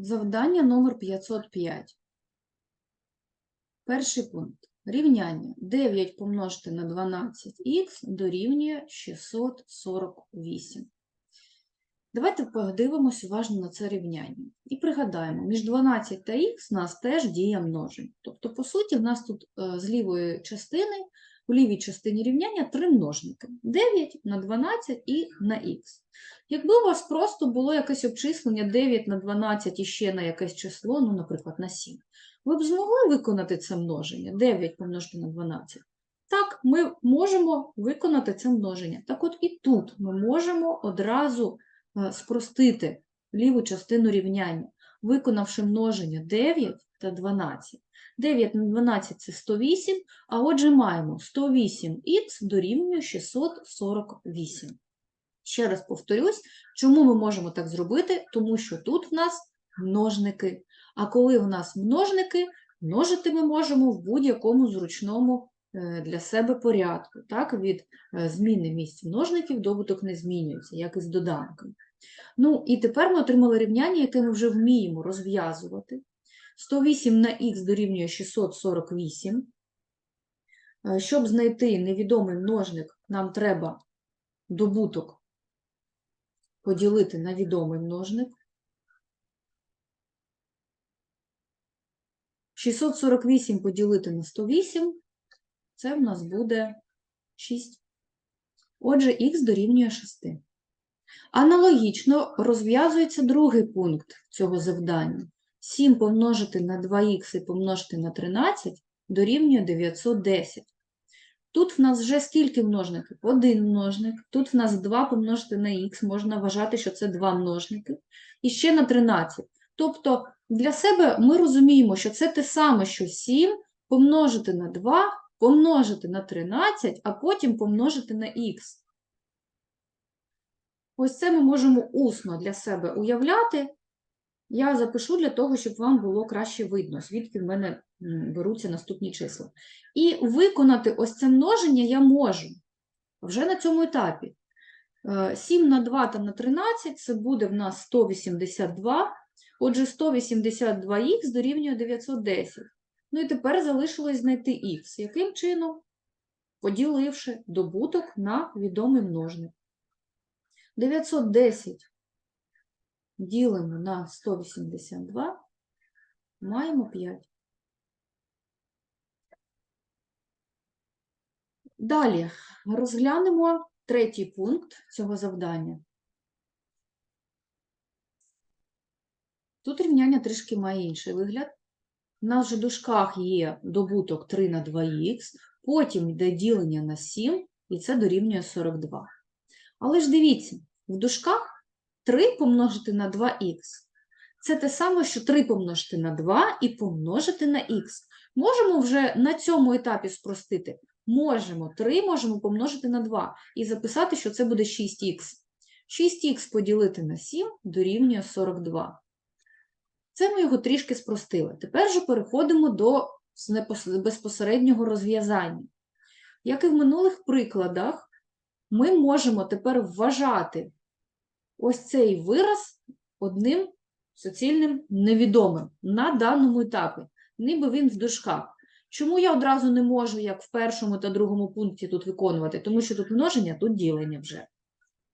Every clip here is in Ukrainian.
Завдання номер 505. Перший пункт. Рівняння 9 помножити на 12х дорівнює 648. Давайте подивимось уважно на це рівняння. І пригадаємо, між 12 та х у нас теж діє множень. Тобто, по суті, в нас тут е, з лівої частини, у лівій частині рівняння три множники. 9 на 12 і на х. Якби у вас просто було якесь обчислення 9 на 12 і ще на якесь число, ну, наприклад, на 7, ви б змогли виконати це множення 9 помножити на 12? Так, ми можемо виконати це множення. Так от і тут ми можемо одразу е, спростити ліву частину рівняння, виконавши множення 9 та 12. 9 на 12 – це 108, а отже маємо 108х дорівнює 648. Ще раз повторюсь, чому ми можемо так зробити? Тому що тут в нас множники. А коли в нас множники, множити ми можемо в будь-якому зручному е, для себе порядку. Так? Від е, зміни місць множників добуток не змінюється, як і з доданками. Ну, і тепер ми отримали рівняння, яке ми вже вміємо розв'язувати. 108 на х дорівнює 648. Е, Щоб знайти невідомий множник, нам треба добуток поділити на відомий множник. 648 поділити на 108, це в нас буде 6. Отже, х дорівнює 6. Аналогічно розв'язується другий пункт цього завдання. 7 помножити на 2х і помножити на 13 дорівнює 910. Тут в нас вже скільки множників? Один множник. Тут в нас 2 помножити на х, можна вважати, що це 2 множники. І ще на 13. Тобто для себе ми розуміємо, що це те саме, що 7 помножити на 2, помножити на 13, а потім помножити на х. Ось це ми можемо усно для себе уявляти. Я запишу для того, щоб вам було краще видно, звідки в мене беруться наступні числа. І виконати ось це множення я можу вже на цьому етапі. Е, 7 на 2 та на 13 це буде в нас 182. Отже, 182х дорівнює 910. Ну і тепер залишилось знайти х. Яким чином? Поділивши добуток на відомий множник. 910 ділимо на 182, маємо 5. Далі розглянемо третій пункт цього завдання. Тут рівняння трішки має інший вигляд. У нас вже в дужках є добуток 3 на 2х, потім йде ділення на 7, і це дорівнює 42. Але ж дивіться, в дужках 3 помножити на 2х. Це те саме, що 3 помножити на 2 і помножити на х. Можемо вже на цьому етапі спростити? Можемо. 3 можемо помножити на 2 і записати, що це буде 6х. 6х поділити на 7 дорівнює 42. Це ми його трішки спростили. Тепер же переходимо до безпосереднього розв'язання. Як і в минулих прикладах, ми можемо тепер вважати ось цей вираз одним суцільним невідомим на даному етапі, ніби він в дужках. Чому я одразу не можу, як в першому та другому пункті тут виконувати? Тому що тут множення, тут ділення вже.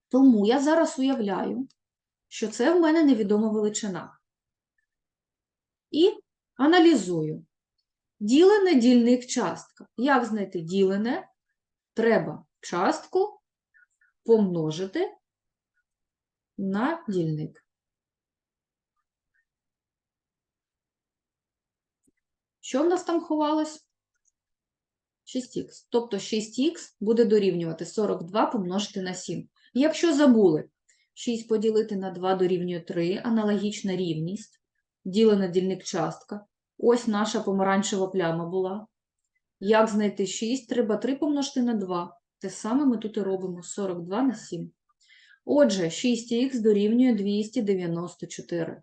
Тому я зараз уявляю, що це в мене невідома величина. І аналізую. Ділене дільник частка. Як знайти ділене? Треба частку помножити на дільник. Що в нас там ховалось? 6х. Тобто 6х буде дорівнювати 42 помножити на 7. Якщо забули, 6 поділити на 2 дорівнює 3, аналогічна рівність, ділена дільник частка. Ось наша помаранчева пляма була. Як знайти 6? Треба 3 помножити на 2. Те саме ми тут і робимо 42 на 7. Отже, 6х дорівнює 294.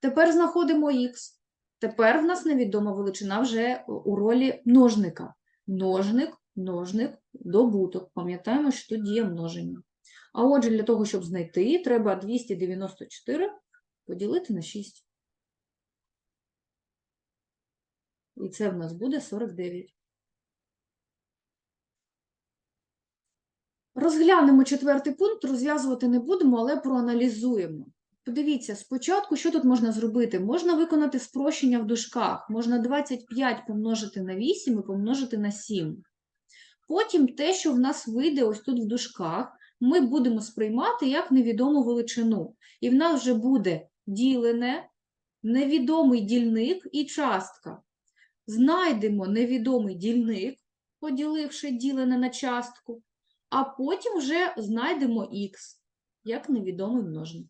Тепер знаходимо х. Тепер в нас невідома величина вже у ролі множника. Множник, множник, добуток. Пам'ятаємо, що тут діє множення. А отже, для того, щоб знайти, треба 294 поділити на 6. І це в нас буде 49. Розглянемо четвертий пункт, розв'язувати не будемо, але проаналізуємо. Подивіться, спочатку, що тут можна зробити? Можна виконати спрощення в дужках. Можна 25 помножити на 8 і помножити на 7. Потім те, що в нас вийде ось тут в дужках, ми будемо сприймати як невідому величину. І в нас вже буде ділене, невідомий дільник і частка. Знайдемо невідомий дільник, поділивши ділене на частку, а потім вже знайдемо х як невідомий множник.